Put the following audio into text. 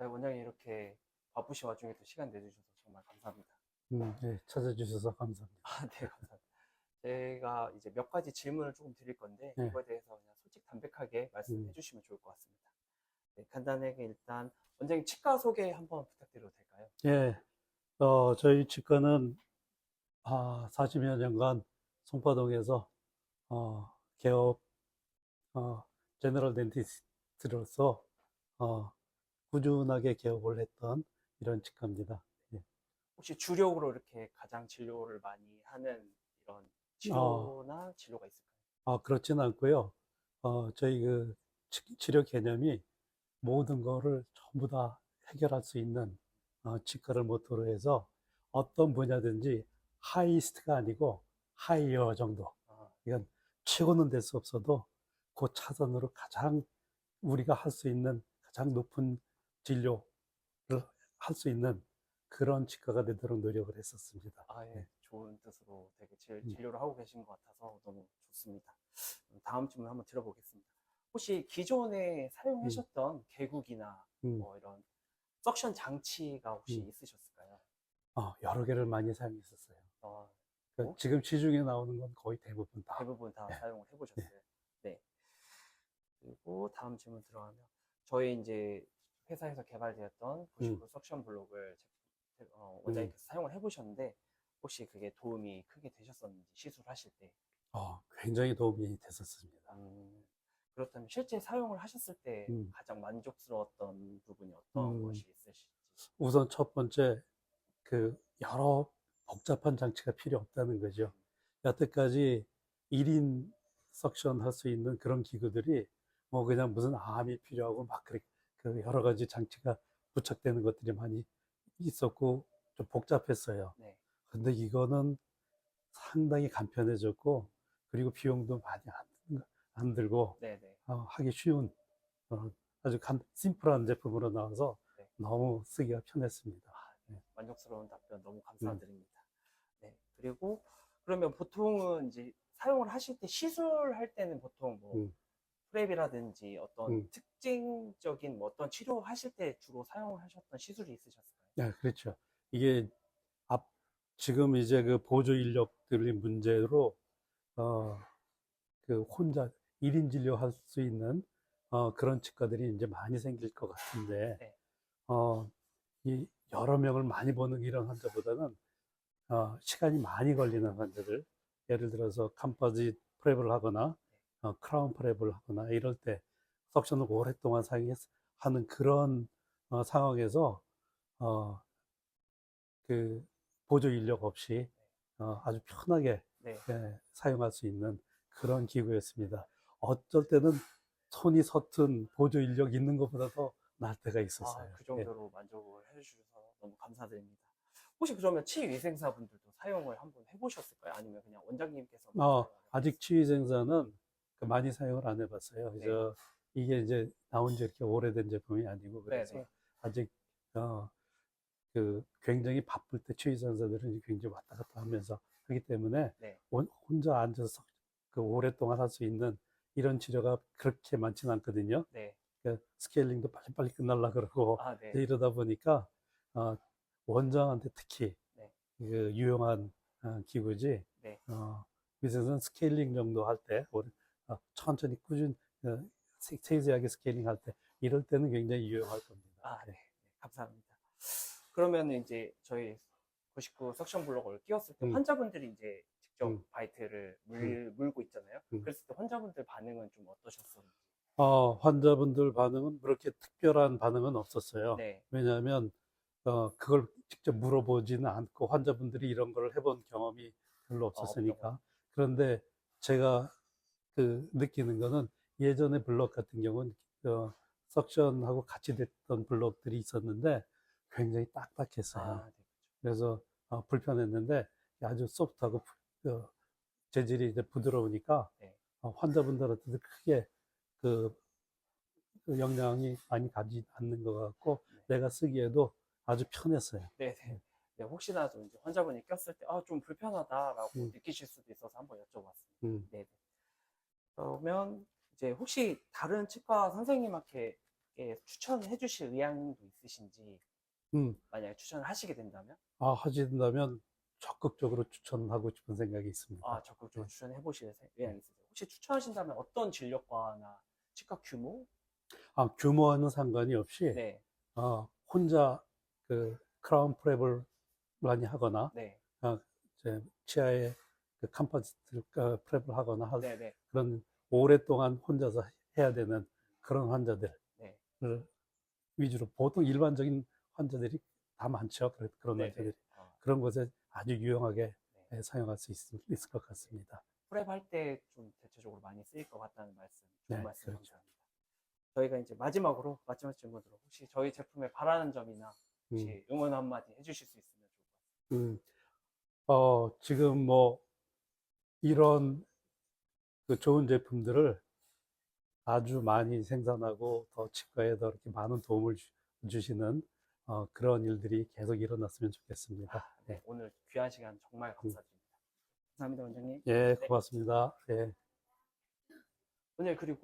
네, 원장님 이렇게 바쁘신 와중에도 시간 내주셔서 정말 감사합니다. 음, 네, 찾아주셔서 감사합니다. 아, 네, 감사합니다. 제가 이제 몇 가지 질문을 조금 드릴 건데 네. 이거에 대해서 그냥 솔직 담백하게 말씀해 음. 주시면 좋을 것 같습니다. 네, 간단하게 일단 원장님 치과 소개 한번 부탁드려도 될까요? 예, 어, 저희 치과는 아, 40여 년간 송파동에서 어, 개업 어, 제너럴 덴티스트로서 어, 꾸준하게 개업을 했던 이런 치과입니다. 예. 혹시 주력으로 이렇게 가장 진료를 많이 하는 이런 치료나 진료가 있을까요? 아, 그렇진 않고요. 어, 저희 그 치- 치료 개념이 모든 거를 전부 다 해결할 수 있는 어, 치과를 모토로 해서 어떤 분야든지 하이스트가 아니고 하이어 정도. 아, 이건 최고는 될 수 없어도 그 차선으로 가장 우리가 할 수 있는 가장 높은 진료를 할 수 있는 그런 치과가 되도록 노력을 했었습니다. 아, 예. 네. 좋은 뜻으로 되게 질- 음. 진료를 하고 계신 것 같아서 너무 좋습니다. 다음 질문 한번 들어보겠습니다. 혹시 기존에 사용하셨던 개국이나 음, 뭐 이런 석션 장치가 혹시 음. 있으셨을까요? 어, 여러 개를 많이 사용했었어요. 어, 그러니까 어? 지금 시중에 나오는 건 거의 대부분 다. 대부분 다 네. 사용을 해보셨어요. 네. 그리고 다음 질문 들어가면 저희 이제 회사에서 개발되었던 99 석션 블록을 제- 어, 원장님께서 사용을 해보셨는데 혹시 그게 도움이 크게 되셨었는지 시술하실 때 어, 굉장히 도움이 됐었습니다. 음, 그렇다면 실제 사용을 하셨을 때 음. 가장 만족스러웠던 부분이 어떤 음. 것이 있으실지 우선 첫 번째, 그, 여러 복잡한 장치가 필요 없다는 거죠. 여태까지 1인 석션 할 수 있는 그런 기구들이 뭐 그냥 무슨 암이 필요하고 막 그렇게 그 여러 가지 장치가 부착되는 것들이 많이 있었고 좀 복잡했어요. 네. 근데 이거는 상당히 간편해졌고 그리고 비용도 많이 안, 들- 안 들고. 어, 하기 쉬운 어, 아주 간, 심플한 제품으로 나와서 네. 너무 쓰기가 편했습니다. 만족스러운 답변 음. 너무 감사드립니다. 네. 그리고 그러면 보통은 이제 사용을 하실 때 시술할 때는 보통 뭐 음. 프랩이라든지 어떤 음. 특징적인 뭐 어떤 치료 하실 때 주로 사용을 하셨던 시술이 있으셨을까요? 네, 그렇죠. 이게 앞 지금 이제 그 보조 인력들의 문제로 어, 그 혼자 1인 진료할 수 있는 어, 그런 치과들이 이제 많이 생길 것 같은데 네. 어, 이 여러 명을 많이 보는 이런 환자보다는 어, 시간이 많이 걸리는 환자들 예를 들어서 캄파지 프랩을 하거나 어, 크라운 프랩을 하거나 이럴 때 석션을 오랫동안 사용하는 그런 어, 상황에서 어, 그 보조 인력 없이 어, 아주 편하게 네. 예, 사용할 수 있는 그런 기구였습니다. 어쩔 때는 손이 서툰 보조 인력 있는 것보다 더 나을 때가 있었어요. 아, 그 예. 정도로 만족을 해주셔서 너무 감사드립니다. 혹시 그러면 치위생사분들도 사용을 한번 해보셨을까요? 아니면 그냥 원장님께서 어, 아직 치위 생사는 그 많이 사용을 안 해봤어요. 네. 그래서 이게 이제 나온 지 이렇게 오래된 제품이 아니고 그래서 네네. 아직 어, 그 굉장히 바쁠 때 치위 생사들은 굉장히 왔다 갔다 하면서 하기 때문에 네. 원- 혼자 앉아서 그 오랫동안 할 수 있는 이런 치료가 그렇게 많지는 않거든요. 네. 그 스케일링도 빨리빨리 끝날라 그러고 아, 네. 이러다 보니까 어, 원장한테 특히 네. 그 유용한 어, 기구지. 네. 어, 위생은 스케일링 정도 할 때, 천천히 꾸준 어, 세- 세세하게 스케일링 할 때, 이럴 때는 굉장히 유용할 겁니다. 아, 네. 네, 감사합니다. 그러면 이제 저희 99 석션 블록을 끼웠을 때 음. 환자분들이 이제 직접 음. 바이트를 물, 물고 있잖아요. 음. 그랬을 때 환자분들 반응은 좀 어떠셨었는지. 어, 환자분들 반응은 그렇게 특별한 반응은 없었어요. 네. 왜냐하면 어, 그걸 직접 물어보지는 않고 환자분들이 이런 걸 해본 경험이 별로 없었으니까. 그런데 제가 그 느끼는 거는 예전에 블럭 같은 경우는 어, 석션하고 같이 됐던 블럭들이 있었는데 굉장히 딱딱했어요. 아, 네. 그래서 어, 불편했는데 아주 소프트하고 부- 어, 재질이 이제 부드러우니까 네. 어, 환자분들한테도 크게 그, 그 영향이 많이 가지 않는 것 같고 네. 내가 쓰기에도 아주 편했어요. 네, 네. 네, 혹시나 좀 이제 환자분이 꼈을 때, 아, 좀 불편하다라고 음. 느끼실 수도 있어서 한번 여쭤봤습니다. 음. 네. 그러면 이제 혹시 다른 치과 선생님께 분들께 추천해 주실 의향도 있으신지 음, 만약에 추천을 하시게 된다면 아, 하신다면 적극적으로 추천하고 싶은 생각이 있습니다. 아 적극적으로 네. 추천해 보실 의향이 있으세요? 혹시 추천하신다면 어떤 진료과나 치과 규모? 아, 규모와는 상관이 없이 네, 어, 혼자 그 크라운 프랩을 많이 하거나 네, 이제 치아에 그 컴포지트 어, 프랩을 하거나 할 네, 네, 그런 오랫동안 혼자서 해야 되는 그런 환자들을 네. 위주로 보통 일반적인 환자들이 다 많죠. 그런- 그런 네, 네. 환자들이 어, 그런 곳에 아주 유용하게 네. 예, 사용할 수 있, 있을 것 같습니다. 프랩 할 때 좀 대체적으로 많이 쓰일 것 같다는 말씀, 좋은 네, 말씀 그렇죠. 감사합니다. 저희가 이제 마지막으로 마지막 질문으로 혹시 저희 제품에 바라는 점이나 혹시 음, 응원 한마디 해주실 수 있으면 좋을 것 같아요. 음, 어, 지금 뭐 이런 그 좋은 제품들을 아주 많이 생산하고 더 치과에 더 이렇게 많은 도움을 주, 주시는 어, 그런 일들이 계속 일어났으면 좋겠습니다. 네, 오늘 귀한 시간 정말 감사드립니다. 감사합니다, 원장님. 예, 고맙습니다. 예. 오늘 그리고